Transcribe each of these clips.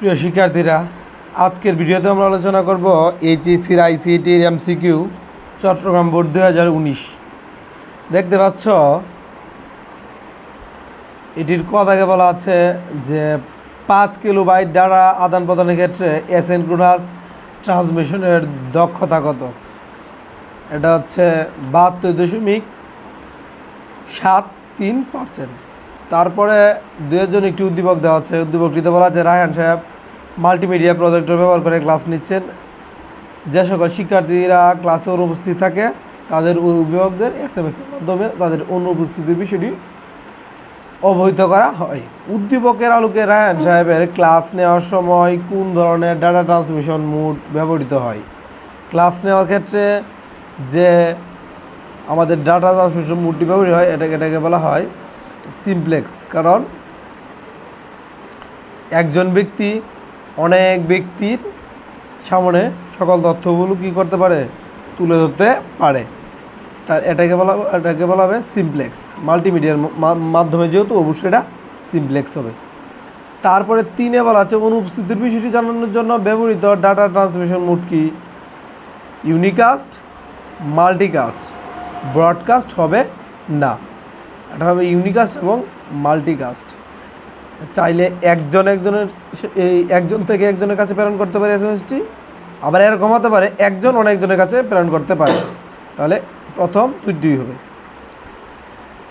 প্রিয় শিক্ষার্থীরা, আজকের ভিডিওতে আমরা আলোচনা করব এইচএসসির আইসিটির এমসিকিউ, চট্টগ্রাম বোর্ড দু হাজার উনিশ। দেখতে পাচ্ছ, এটির কথাকে বলা আছে যে পাঁচ কিলো বাইট ডাটা আদান প্রদানের ক্ষেত্রে অ্যাসেনক্রোনাস ট্রান্সমিশনের দক্ষতা কত? এটা হচ্ছে বাহাত্তর দশমিক সাত তিন পার্সেন্ট। তারপরে দুজন একটি উদ্দীপক দেওয়া হচ্ছে। উদ্দীপকটিতে বলা আছে রায়হান সাহেব মাল্টিমিডিয়া প্রজেক্টর ব্যবহার করে ক্লাস নিচ্ছেন। যে সকল শিক্ষার্থীরা ক্লাসে অনুপস্থিত থাকে, তাদের অভিভাবকদের এস এম এসের মাধ্যমে তাদের অনুপস্থিতির বিষয়টি অবহিত করা হয়। উদ্দীপকের আলোকে রায়হান সাহেবের ক্লাস নেওয়ার সময় কোন ধরনের ডাটা ট্রান্সমিশন মোড ব্যবহৃত হয়? ক্লাস নেওয়ার ক্ষেত্রে যে আমাদের ডাটা ট্রান্সমিশন মোডটি ব্যবহৃত হয়, এটাকে এটাকে বলা হয় সিমপ্লেক্স, কারণ একজন ব্যক্তি অনেক ব্যক্তির সামনে সকল তথ্যগুলো কী করতে পারে? তুলে ধরতে পারে। তার এটাকে বলা এটাকে বলা হবে সিমপ্লেক্স। মাল্টিমিডিয়ার মাধ্যমে যেহেতু অবশ্যই এটা সিমপ্লেক্স হবে। তারপরে তিনে বলা আছে অনুপস্থিতির বিষয়টি জানানোর জন্য ব্যবহৃত ডাটা ট্রান্সমিশন মোড কি? Unicast, multicast. ব্রডকাস্ট হবে না। এটা হবে ইউনিকাস্ট এবং মাল্টিকাস্ট। চাইলে একজন একজনের এই একজন থেকে একজনের কাছে প্রেরণ করতে পারে এসএমএসটি আবার এরকম হতে পারে একজন অনেকজনের কাছে প্রেরণ করতে পারে। তাহলে প্রথম দুইটি হবে।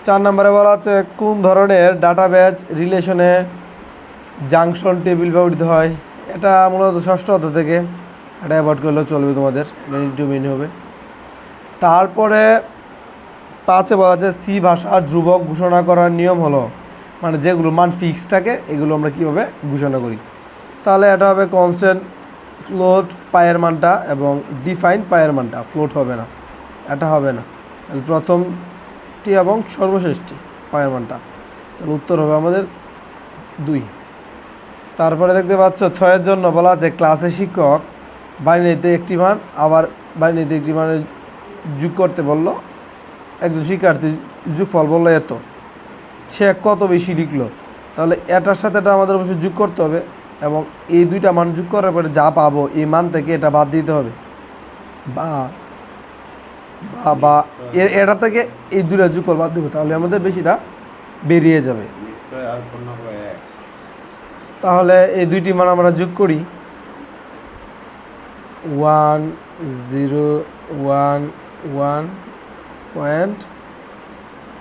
চার নম্বরে বলা আছে কোন ধরনের ডাটা ব্যাচ রিলেশনে জাংশন টেবিল ব্যবহৃত হয়? এটা মূলত ষষ্ঠ অধ্যায় থেকে। এটা অ্যাভয়েড করলেও চলবে তোমাদের। মিনিট টু মিনিট হবে। তারপরে পাঁচে বলা আছে সি ভাষা ধ্রুবক ঘোষণা করার নিয়ম হলো মানে যেগুলো মান ফিক্স থাকে এগুলো আমরা কীভাবে ঘোষণা করি। তাহলে এটা হবে কনস্ট্যান্ট ফ্লোট পায়ের মানটা এবং ডিফাইন পায়ের মানটা ফ্লোট হবে না, এটা হবে না। তাহলে প্রথমটি এবং সর্বশেষটি পায়ের মানটা। তাহলে উত্তর হবে আমাদের দুই। তারপরে দেখতে পাচ্ছ ছয়ের জন্য বলা আছে ক্লাসে শিক্ষক বাইনারিতে একটি মান, আবার বাইনারিতে একটি মানে যোগ করতে বলল একজন শিক্ষার্থী যোগফল বলল এত। সে কত বেশি লিখলো? তাহলে এটার সাথে এটা আমাদের অবশ্যই যোগ করতে হবে এবং এই দুইটা মান যোগ করার পরে যা পাবো এই মান থেকে এটা বাদ দিতে হবে। বা বা এটা থেকে এই দুইটা যোগ করে বাদ দেবো, তাহলে আমাদের বেশিটা বেরিয়ে যাবে। তাহলে এই দুইটি মান আমরা যোগ করি। One, zero, one one point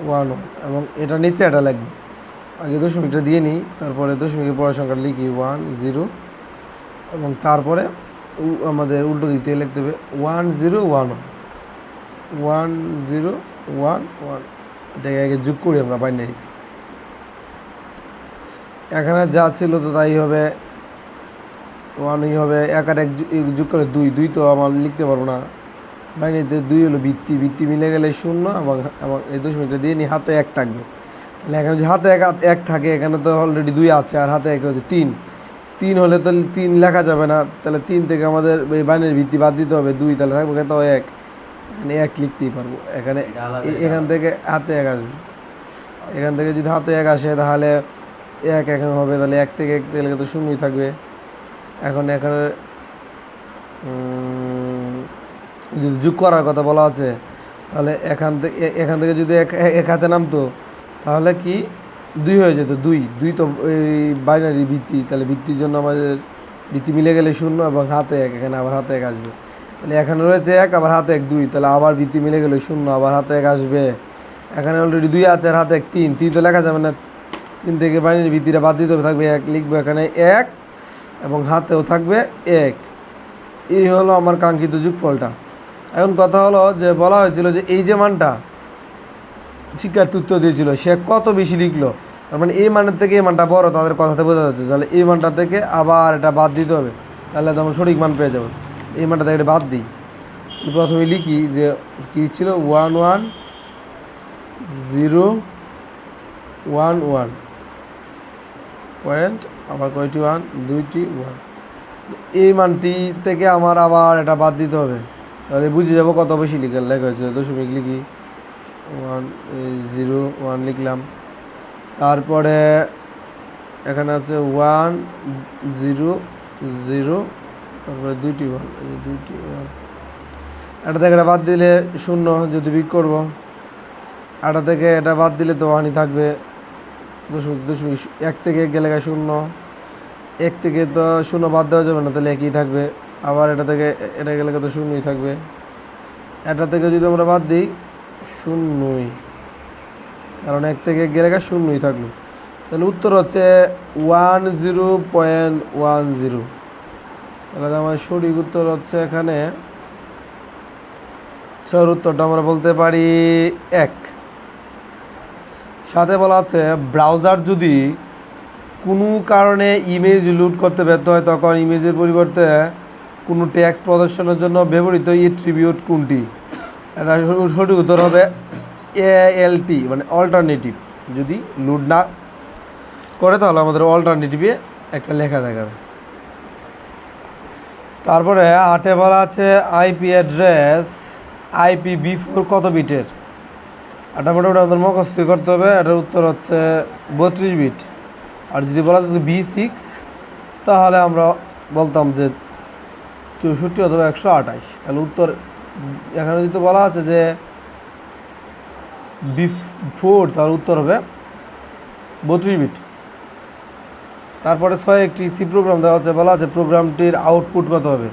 one one এবং এটা নিচে এটা লাগবে। আগে দশমিকটা দিয়ে নিই, তারপরে দশমিকের পরের সংখ্যা লিখি ওয়ান জিরো এবং তারপরে আমাদের উল্টো দিতে লিখতে হবে one zero one one. Zero one one. এটাকে আগে যোগ করি আমরা বাইনারিতে। এখানে যা ছিল তো তাই হবে ওয়ানই হবে, এক আর এক যোগ করে দুই দুই তো আমার লিখতে পারব না। বাইনিতে দুই হলো ভিত্তি ভিত্তি মিলে গেলে শূন্য এবং এবং এই দশমিকটা দিয়ে নি হাতে এক থাকবে। তাহলে এখানে যদি হাতে এক এক থাকে এখানে তো অলরেডি দুই আছে আর হাতে এক হচ্ছে তিন। তিন হলে তো তিন লেখা যাবে না তাহলে তিন থেকে আমাদের এই বাইনের ভিত্তি বাদ দিতে হবে দুই তাহলে থাকবে তো এক। এখানে এক লিখতেই পারব। এখানে এখান থেকে হাতে এক আসবে। এখান থেকে যদি হাতে এক আসে তাহলে এক এখানে হবে তাহলে এক থেকে এক থেকে তো শূন্যই থাকবে। এখন এখানে যদি যোগ করার কথা বলা আছে, তাহলে এখান থেকে এখান থেকে যদি এক হাতে নামতো, তাহলে কি দুই হয়ে যেত, দুই। দুই তো এই বাইনারি ভিত্তি, তাহলে ভিত্তির জন্য আমাদের ভিত্তি মিলে গেলে শূন্য এবং হাতে এক, এখানে আবার হাতে এক আসবে। তাহলে এখানে রয়েছে এক, আবার হাতে এক দুই, তাহলে আবার ভিত্তি মিলে গেলে শূন্য, আবার হাতে এক আসবে। এখানে অলরেডি দুই আছে আর হাতে এক তিন তিন তো লেখা যাবে না। তিন থেকে বাইনারি ভিত্তিটা বাদ দিতে থাকবে এক, লিখবে এখানে এক এবং হাতেও থাকবে এক। এই হলো আমার কাঙ্ক্ষিত যোগফলটা। এখন কথা হলো যে বলা হয়েছিল যে এই যে মানটা শিক্ষার্থী উত্তর দিয়েছিল, সে কত বেশি লিখলো? তার মানে এই মানের থেকে এই মানটা বড়, তাদের কথাতে বোঝা যাচ্ছে। তাহলে এই মানটা থেকে আবার এটা বাদ দিতে হবে। তাহলে তো আমরা সঠিক মান পেয়ে যাব। এই মানটা থেকে বাদ দিই। প্রথমে লিখি যে কী ছিল? One one zero one one point, আবার কয়টি? ওয়ান, দুইটি, ওয়ান। এই মানটি থেকে আমার আবার এটা বাদ দিতে হবে। তাহলে বুঝে যাব কত বেশি লিখে লেখা হয়েছে। দশমিক লিখি ওয়ান জিরো ওয়ান লিখলাম। তারপরে এখানে আছে ওয়ান জিরো জিরো তারপরে দুইটি ওয়ান দুইটি ওয়ান এটা থেকে এটা বাদ দিলে শূন্য যদি বিক করব। এটা থেকে এটা বাদ দিলে তো ওয়ানই থাকবে। দশমিক দশমিক এক থেকে গেলে শূন্য। এক থেকে তো শূন্য বাদ দেওয়া যাবে না, তাহলে একই থাকবে। আবার এটা থেকে এটা গেলে তো শূন্যই থাকবে? এটা থেকে যদি আমরা বাদ দিই, শূন্যই। কারণ এক থেকে এক গেলে শূন্যই থাকল। তাহলে উত্তর হচ্ছে one zero point one zero. তাহলে আমার সঠিক উত্তর হচ্ছে এখানে ছয়ের উত্তরটা আমরা বলতে পারি এক। সাথে বলা আছে, ব্রাউজার যদি কোনো কারণে ইমেজ লোড করতে ব্যর্থ হয়, তখন ইমেজের পরিবর্তে কোনো ট্যাক্স প্রদর্শনের জন্য ব্যবহৃত ই ট্রিবিউট কোনটি? সঠিক উত্তর হবে এএলটি মানে অল্টারনেটিভ যদি লোড না করে তাহলে আমাদের অল্টারনেটিভে একটা লেখা দেখাবে তারপরে আটে বলা আছে IP address IP V four কত বিটের? এটা মোটামুটি আমাদের মুখস্থ করতে হবে। এটার উত্তর হচ্ছে বত্রিশ বিট। আর যদি বলা যেত বি সিক্স তাহলে আমরা বলতাম যে চৌষট্টি অথবা একশো আঠাশ। তাহলে উত্তর এখানে যদি বলা আছে যে বি ফোর, তাহলে উত্তর হবে বত্রিশ বিট। তারপরে ছয় একটি সি প্রোগ্রাম দেওয়া আছে, বলা আছে প্রোগ্রামটির আউটপুট কত হবে?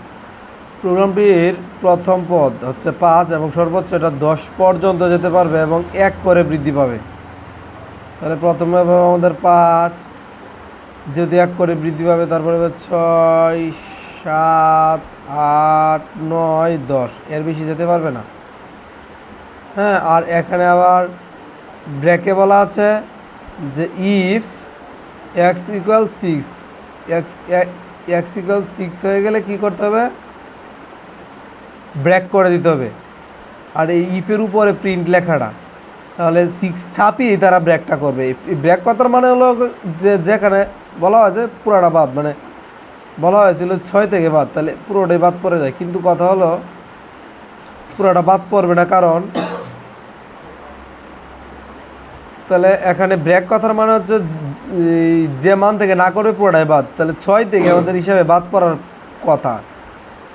প্রোগ্রামটির প্রথম পদ হচ্ছে পাঁচ এবং সর্বোচ্চ এটা দশ পর্যন্ত যেতে পারবে এবং এক করে বৃদ্ধি পাবে। তাহলে প্রথমে আমাদের পাঁচ, যদি এক করে বৃদ্ধি পাবে তারপরে ছয় সাত, আট, নয়, দশ। এর বেশি যেতে পারবে না। হ্যাঁ আর এখানে আবার ব্র্যাকে বলা আছে যে if x equal six x x equal six হয়ে গেলে কি করতে হবে? ব্র্যাক করে দিতে হবে। আর এই ইফের উপরে প্রিন্ট লেখাটা, তাহলে সিক্স ছাপিয়েই তারা ব্র্যাকটা করবে। এই ব্রেক কথার মানে হলো যে যেখানে বলা হয় যে পুরাটা বাদ মানে বলা হয়েছিল ছয় থেকে বাদ, তাহলে পুরোটাই বাদ পড়ে যায়। কিন্তু কথা হলো, পুরোটা বাদ পড়বে না কারণ, তাহলে এখানে ব্রেক কথার মানে হচ্ছে যে মান থেকে না করবে পুরোটাই বাদ। তাহলে ছয় থেকে আমাদের হিসাবে বাদ পড়ার কথা।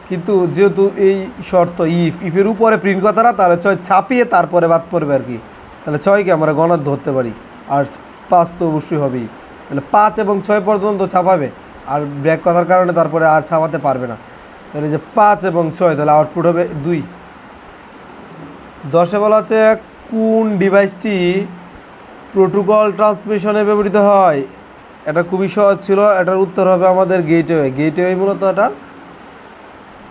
কিন্তু যেহেতু এই শর্ত ইফ ইফের উপরে প্রিন্ট কথাটা, তাহলে ছয় ছাপিয়ে তারপরে বাদ পড়বে আর কি। তাহলে ছয়কে আমরা গণাত ধরতে পারি। আর পাঁচ তো অবশ্যই হবেই। তাহলে পাঁচ এবং ছয় পর্যন্ত ছাপাবে। আর ব্রেক কথার কারণে তারপরে আর ছাপাতে পারবে না। তাহলে যে পাঁচ এবং ছয়, তাহলে আউটপুট হবে দুই। দশে বলা আছে কোন ডিভাইসটি প্রোটোকল ট্রান্সমিশনে ব্যবহৃত হয়? এটা খুবই সহজ ছিল, এটার উত্তর হবে আমাদের গেটওয়ে গেটওয়ে মূলত এটা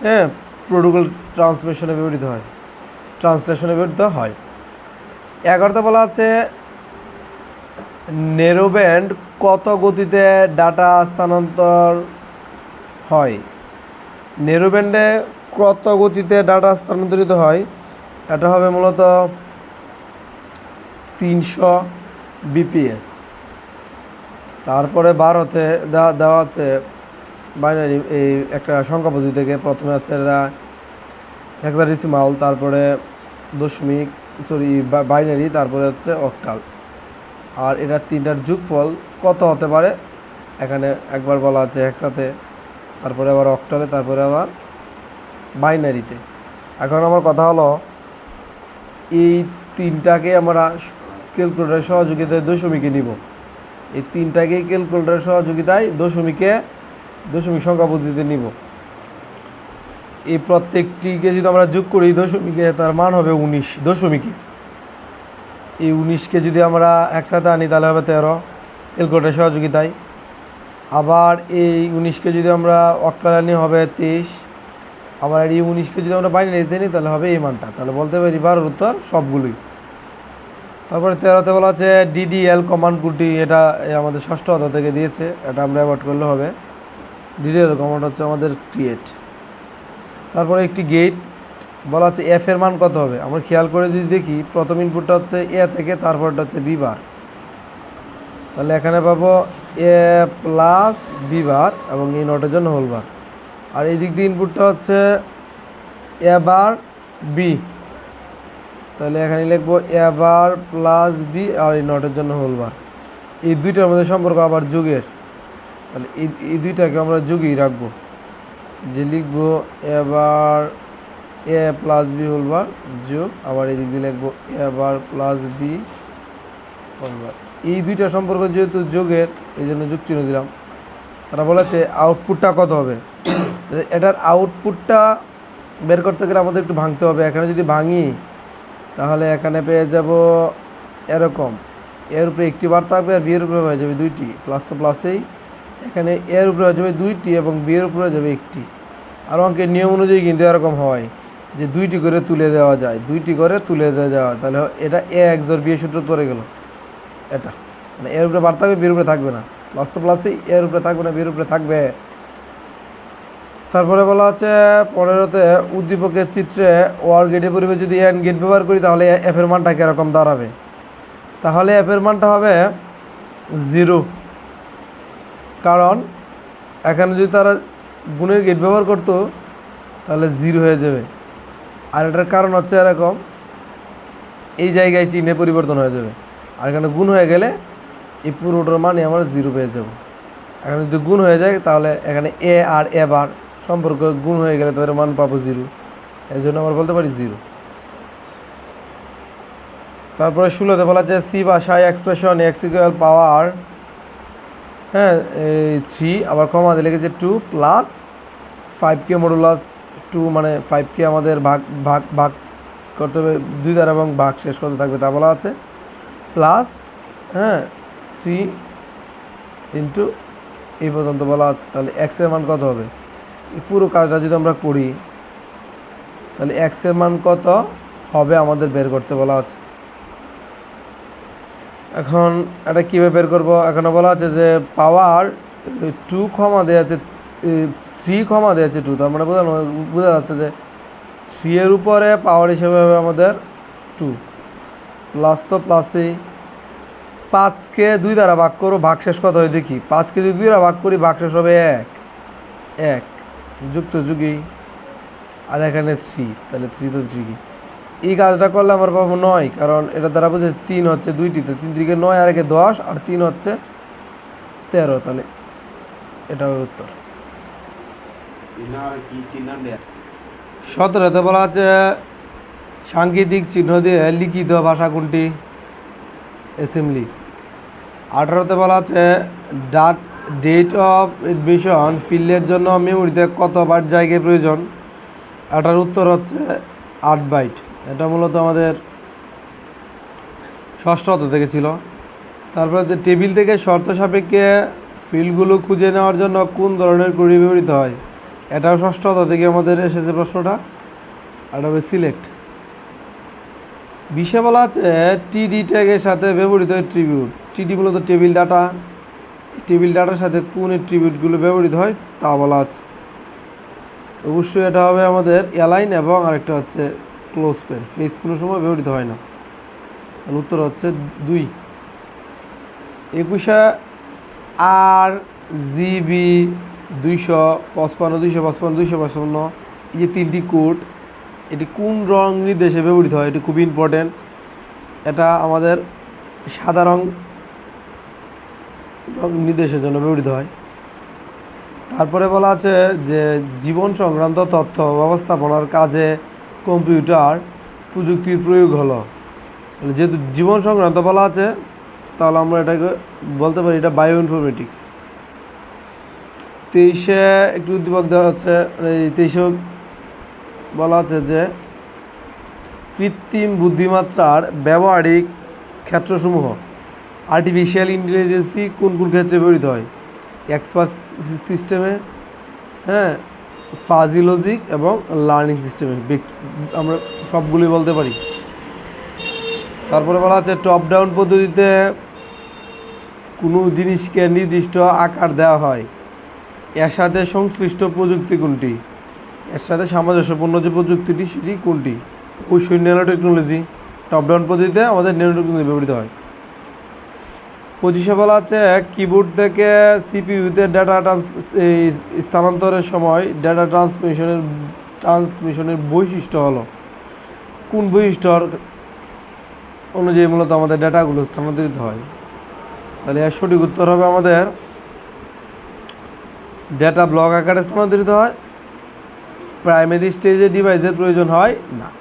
হ্যাঁ প্রোটোকল ট্রান্সমিশনে ব্যবহৃত হয়। ট্রান্সলেশনে ব্যবহৃত হয়। এগারোতে বলা আছে নেরোব্যান্ড কত গতিতে ডাটা স্থানান্তর হয়? নেরোব্যান্ডে কত গতিতে ডাটা স্থানান্তরিত হয়? এটা হবে মূলত তিনশো বিপিএস তারপরে বারোতে দেওয়া আছে বাইনারি এই একটা সংখ্যা পদ্ধতি থেকে। প্রথমে আছে হেক্সাডেসিমাল তারপরে দশমিক সরি বাইনারি তারপরে হচ্ছে অক্টাল আর এটা তিনটার যোগফল কত হতে পারে? এখানে একবার বলা আছে একসাথে, তারপরে আবার অক্টালে, তারপরে আবার বাইনারিতে। এখন আমার কথা হলো, এই তিনটাকে আমরা ক্যালকুলেটারের সহযোগিতায় দশমিকে নিব। এই তিনটাকে ক্যালকুলেটারের সহযোগিতায় দশমিকে, দশমিক সংখ্যা পদ্ধতিতে নিব। এই প্রত্যেকটিকে যদি আমরা যোগ করি, দশমিকে তার মান হবে উনিশ, দশমিকে। এই উনিশকে যদি আমরা একসাথে আনি, তাহলে হবে তেরো। ক্যালকুলেটারের সহযোগিতায়। আবার এই উনিশকে যদি আমরা অক্টাল আনি, হবে তেইশ। আবার এই উনিশকে যদি আমরা বাইরে নিতে নিই তাহলে হবে এই মানটা। তাহলে বলতে পারি বারোর উত্তর সবগুলোই। তারপরে তেরোতে বলা আছে ডিডিএল কমান্ড কুটি এটা আমাদের ষষ্ঠ অধ্যায় থেকে দিয়েছে। এটা আমরা অ্যাভয়েড করলে হবে। ডিডিএল কমান্ড হচ্ছে আমাদের ক্রিয়েট তারপরে একটি গেট বলা আছে এফ এর মান কত হবে? আমরা খেয়াল করে যদি দেখি, প্রথম ইনপুটটা হচ্ছে এ থেকে তারপরটা হচ্ছে বি বার তাহলে এখানে পাবো এ প্লাস বি বার এবং এই নটের জন্য হোল বার আর এই দিক দিয়ে ইনপুটটা হচ্ছে এ বার বি তাহলে এখানে লিখব এ বার প্লাস বি আর এই নটের জন্য হোল বার এই দুইটার মধ্যে সম্পর্ক আবার যুগের। তাহলে এই এই দুইটাকে আমরা যোগই রাখব। যে লিখব এবার এ প্লাস বি হোলবার যোগ, আবার এদিক দিয়ে লিখব এবার প্লাস বি হোলবার এই দুইটা সম্পর্ক যেহেতু যোগের, এই জন্য যোগ চিহ্ন দিলাম। তারা বলেছে আউটপুটটা কত হবে? এটার আউটপুটটা বের করতে গেলে আমাদের একটু ভাঙতে হবে। এখানে যদি ভাঙি, তাহলে এখানে পেয়ে যাব এরকম। এর উপরে একটি বার থাকবে আর বিয়ের উপরে হয়ে যাবে দুইটি। প্লাস তো প্লাসেই এখানে এর উপরে হয়ে যাবে দুইটি এবং বিয়ের উপরে হয়ে যাবে একটি। আর অঙ্কের নিয়ম অনুযায়ী কিন্তু এরকম হয়। যে দুইটি করে তুলে দেওয়া যায়, দুইটি করে তুলে দেওয়া যায়, তাহলে এটা এ এক জোর বিয়ে সূত্র পড়ে গেল। এটা। মানে এর উপরে বার থাকবে বিয়ের উপরে থাকবে না। প্লাস তো প্লাসেই এর উপরে থাকবে না, বিয়ের উপরে থাকবে। তারপরে বলা আছে, পনেরোতে উদ্দীপকের চিত্রে ওয়ার গেটের পরিবে যদি এন গেট ব্যবহার করি, তাহলে এফ এর মানটা কীরকম দাঁড়াবে? তাহলে এফ এর মানটা হবে জিরো। কারণ এখানে যদি তারা গুণের গেট ব্যবহার করতো, তাহলে জিরো হয়ে যাবে। আর এটার কারণ হচ্ছে এরকম, এই জায়গায় চিহ্নে পরিবর্তন হয়ে যাবে। আর এখানে গুণ হয়ে গেলে এই পুরোটার মানে আমরা জিরো পেয়ে যাব। এখানে যদি গুণ হয়ে যায়, তাহলে এখানে এ আর এ বার সম্পর্ক গুণ হয়ে গেলে তাদের মান পাবো জিরো এই জন্য আমরা বলতে পারি জিরো তারপরে ষোলোতে বলা যায় সি ভাষায় এক্সপ্রেশন এক্স ইকুয়াল পাওয়ার হ্যাঁ থ্রি আবার কমাতে লিখেছে টু প্লাস ফাইভ কে মডুলাস টু মানে ফাইভকে আমাদের ভাগ ভাগ ভাগ করতে হবে, দুই দ্বারা এবং ভাগ শেষ করতে থাকবে, তা বলা আছে। প্লাস হ্যাঁ থ্রি ইন্টু এই পর্যন্ত বলা আছে, তাহলে এক্সের মান কত হবে? পুরো কাজটা যদি আমরা করি, তাহলে এক্সের মান কত হবে আমাদের বের করতে বলা আছে। এখন এটা কীভাবে বের করব? এখানে বলা আছে যে পাওয়ার টু ক্ষমা দেওয়া আছে থ্রি ক্ষমা দেওয়া আছে টু তার মানে বোঝানো বোঝা যাচ্ছে যে থ্রি এর উপরে পাওয়ার হিসেবে হবে আমাদের টু প্লাস তো প্লাসেই পাঁচকে দুই দ্বারা ভাগ করো ভাগ শেষ কত হয় দেখি। পাঁচকে যদি দুই দ্বারা ভাগ করি ভাগ শেষ হবে এক। এক। যুক্ত যুগেই আর এখানে থ্রি তাহলে থ্রি তো যুগি। এই কাজটা করলে আমার পাবো নয়, কারণ এটা দ্বারা বুঝে তিন হচ্ছে দুইটিতে তিন দিকে নয় আর একে দশ, আর তিন হচ্ছে তেরো, তাহলে এটা হবে উত্তর ইনার কি চিহ্ন দেয়া সতেরোতে বলা আছে, সাংকেতিক চিহ্ন দিয়ে লিখিত ভাষা কোনটি? অ্যাসেম্বলি আঠারোতে বলা আছে ডাট ডেট অফ এডমিশন ফিল্ডের জন্য মেমোরিতে কত বাইট জায়গায় প্রয়োজন? এটার উত্তর হচ্ছে, আট বাইট এটা মূলত আমাদের ষষ্ঠ হতে থেকে ছিল। তারপরে টেবিল থেকে শর্ত সাপেক্ষে ফিল্ডগুলো খুঁজে নেওয়ার জন্য কোন ধরনের কুড়ি ব্যবহৃত হয়? এটাও ষষ্ঠ হতা থেকে আমাদের এসেছে প্রশ্নটা। এটা হবে সিলেক্ট বিষয় বলা আছে টিডি ট্যাগের সাথে ব্যবহৃত ট্রিবিউট টিডি মূলত টেবিল ডাটা টেবিল ডাটার সাথে কোন ট্রিবিউটগুলো ব্যবহৃত হয় তা বলা আছে। অবশ্যই এটা হবে আমাদের অ্যালাইন এবং আরেকটা হচ্ছে ক্লোজ পেন ফেস কোনো সময় ব্যবহৃত হয় না। তাহলে উত্তর হচ্ছে দুই। একুশে আর জিবি দুইশো পঁচপান্ন দুইশো পঁচপান্ন দুইশো পঁচপান্ন, এই যে তিনটি কোড, এটি কোন রং নির্দেশে ব্যবহৃত হয়, এটি খুবই ইম্পর্টেন্ট এটা আমাদের সাদা রং নির্দেশের জন্য ব্যবহৃত হয়। তারপরে বলা আছে যে জীবন সংক্রান্ত তথ্য ব্যবস্থাপনার কাজে কম্পিউটার প্রযুক্তির প্রয়োগ হলো। যেহেতু জীবন সংক্রান্ত বলা আছে, তাহলে আমরা এটাকে বলতে পারি এটা বায়ো ইনফরমেটিক্স তেইশে একটু উদ্দীপক দেওয়া আছে এই তেইশে বলা আছে যে কৃত্রিম বুদ্ধিমাত্রার ব্যবহারিক ক্ষেত্রসমূহ আর্টিফিশিয়াল ইন্টেলিজেন্সি কোন কোন ক্ষেত্রে ব্যবহৃত হয়? এক্সপার্ট সিস্টেমে হ্যাঁ ফাজি লজিক এবং লার্নিং সিস্টেমে আমরা সবগুলোই বলতে পারি। তারপরে বলা আছে টপ ডাউন পদ্ধতিতে কোনো জিনিসকে নির্দিষ্ট আকার দেওয়া হয়। এর সাথে সংশ্লিষ্ট প্রযুক্তি কোনটি? এর সাথে সামঞ্জস্যপূর্ণ যে প্রযুক্তিটি, সেটি কোনটি? অবশ্যই ন্যানো টেকনোলজি, টপ ডাউন পদ্ধতিতে আমাদের ন্যানো টেকনোলজি ব্যবহৃত হয়। পঁচিশে বলা আছে কিবোর্ড থেকে সিপিইউতে ডাটা ট্রান্স স্থানান্তরের সময় ডাটা ট্রান্সমিশনের ট্রান্সমিশনের বৈশিষ্ট্য হলো। কোন বৈশিষ্ট্যর অনুযায়ী মূলত আমাদের ডাটাগুলো স্থানান্তরিত হয়? তাহলে এর সঠিক উত্তর হবে আমাদের ডেটা ব্লক আকারে স্থানান্তরিত হয়। প্রাইমারি স্টেজে ডিভাইসের প্রয়োজন হয় না।